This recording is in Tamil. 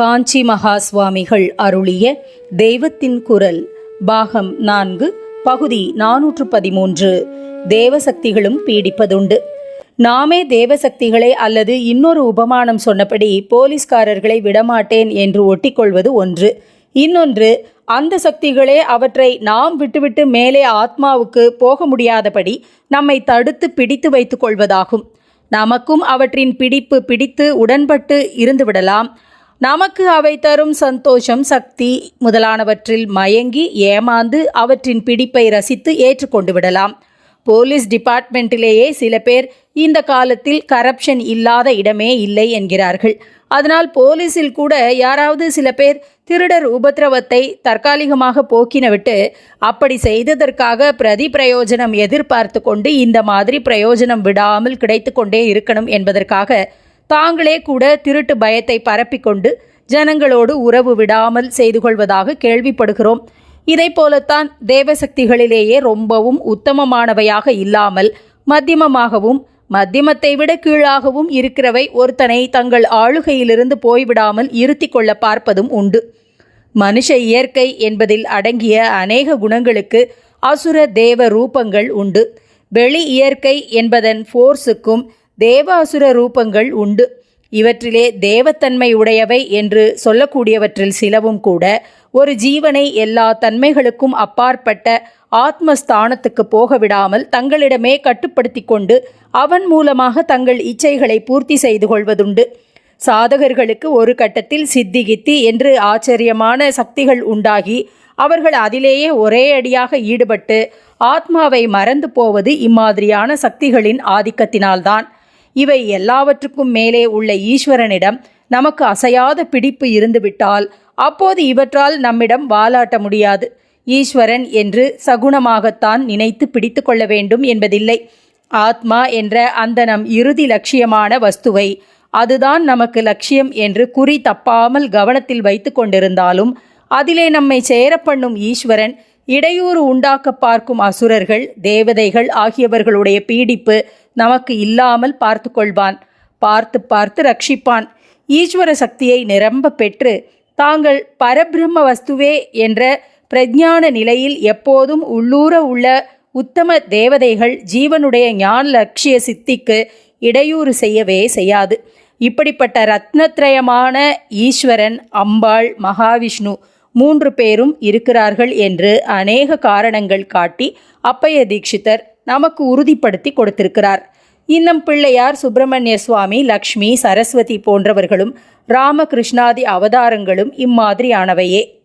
காஞ்சி மகா சுவாமிகள் அருளிய தெய்வத்தின் குரல் பாகம் நான்கு பகுதி நானூற்று பதிமூன்று. தேவசக்திகளும் பீடிப்பதுண்டு. நாமே தேவசக்திகளை அல்லது இன்னொரு உபமானம் சொன்னபடி போலீஸ்காரர்களை விடமாட்டேன் என்று ஒட்டிக்கொள்வது ஒன்று. இன்னொன்று அந்த சக்திகளே அவற்றை நாம் விட்டுவிட்டு மேலே ஆத்மாவுக்கு போக முடியாதபடி நம்மை தடுத்து பிடித்து வைத்துக் கொள்வதாகும். நமக்கும் அவற்றின் பிடிப்பு பிடித்து உடன்பட்டு இருந்துவிடலாம். நமக்கு அவை தரும் சந்தோஷம் சக்தி முதலானவற்றில் மயங்கி ஏமாந்து அவற்றின் பிடிப்பை ரசித்து ஏற்றுக்கொண்டு விடலாம். போலீஸ் டிபார்ட்மெண்ட்டிலேயே சில பேர் இந்த காலத்தில் கரப்ஷன் இல்லாத இடமே இல்லை என்கிறார்கள். அதனால் போலீஸில் கூட யாராவது சில பேர் திருடர் உபத்திரவத்தை தற்காலிகமாக போக்கினவிட்டு அப்படி செய்ததற்காக பிரதி பிரயோஜனம் எதிர்பார்த்து கொண்டு இந்த மாதிரி பிரயோஜனம் விடாமல் கிடைத்து கொண்டே இருக்கணும் என்பதற்காக தாங்களே கூட திருட்டு பயத்தை பரப்பிக்கொண்டு ஜனங்களோடு உறவு விடாமல் செய்து கொள்வதாக கேள்விப்படுகிறோம். இதை போலத்தான் தேவசக்திகளிலேயே ரொம்பவும் உத்தமமானவையாக இல்லாமல் மத்தியமமாகவும் மத்தியமத்தை விட கீழாகவும் இருக்கிறவை ஒருத்தனை தங்கள் ஆளுகையிலிருந்து போய்விடாமல் இருத்தி கொள்ள பார்ப்பதும் உண்டு. மனுஷ இயற்கை என்பதில் அடங்கிய அநேக குணங்களுக்கு அசுர தேவ ரூபங்கள் உண்டு. வெளி இயற்கை என்பதன் ஃபோர்ஸுக்கும் தேவாசுர ரூபங்கள் உண்டு. இவற்றிலே தேவத்தன்மை உடையவை என்று சொல்லக்கூடியவற்றில் சிலவும் கூட ஒரு ஜீவனை எல்லா தன்மைகளுக்கும் அப்பாற்பட்ட ஆத்மஸ்தானத்துக்கு போக விடாமல் தங்களிடமே கட்டுப்படுத்தி கொண்டு அவன் மூலமாக தங்கள் இச்சைகளை பூர்த்தி செய்து கொள்வதுண்டு. சாதகர்களுக்கு ஒரு கட்டத்தில் சித்திகித்தி என்று ஆச்சரியமான சக்திகள் உண்டாகி அவர்கள் அதிலேயே ஒரே அடியாக ஈடுபட்டு ஆத்மாவை மறந்து போவது இம்மாதிரியான சக்திகளின் ஆதிக்கத்தினால்தான். இவை எல்லாவற்றுக்கும் மேலே உள்ள ஈஸ்வரனிடம் நமக்கு அசையாத பிடிப்பு இருந்துவிட்டால் அப்போது இவற்றால் நம்மிடம் வாலாட்ட முடியாது. ஈஸ்வரன் என்று சகுணமாகத்தான் நினைத்து பிடித்து கொள்ள வேண்டும் என்பதில்லை. ஆத்மா என்ற அந்த நம் இறுதி லட்சியமான வஸ்துவை அதுதான் நமக்கு லட்சியம் என்று குறி தப்பாமல் கவனத்தில் வைத்து கொண்டிருந்தாலும் அதிலே நம்மை சேர பண்ணும் ஈஸ்வரன் இடையூறு உண்டாக்க பார்க்கும் அசுரர்கள் தேவதைகள் ஆகியவர்களுடைய பீடிப்பு நமக்கு இல்லாமல் பார்த்து கொள்வான் பார்த்து பார்த்து ரட்சிப்பான். ஈஸ்வர சக்தியை நிரம்ப பெற்று தாங்கள் பரபிரம்ம வஸ்துவே என்ற பிரஜான நிலையில் எப்போதும் உள்ளூர உள்ள உத்தம தேவதைகள் ஜீவனுடைய ஞான லட்சிய சித்திக்கு இடையூறு செய்யவே செய்யாது. இப்படிப்பட்ட ரத்னத்ரயமான ஈஸ்வரன் அம்பாள் மகாவிஷ்ணு மூன்று பேரும் இருக்கிறார்கள் என்று அநேக காரணங்கள் காட்டி அப்பைய தீட்சிதர் நமக்கு உறுதிப்படுத்தி கொடுத்திருக்கிறார். இன்னும் பிள்ளையார் சுப்பிரமணிய சுவாமி லக்ஷ்மி சரஸ்வதி போன்றவர்களும் ராமகிருஷ்ணாதி அவதாரங்களும் இம்மாதிரியானவையே.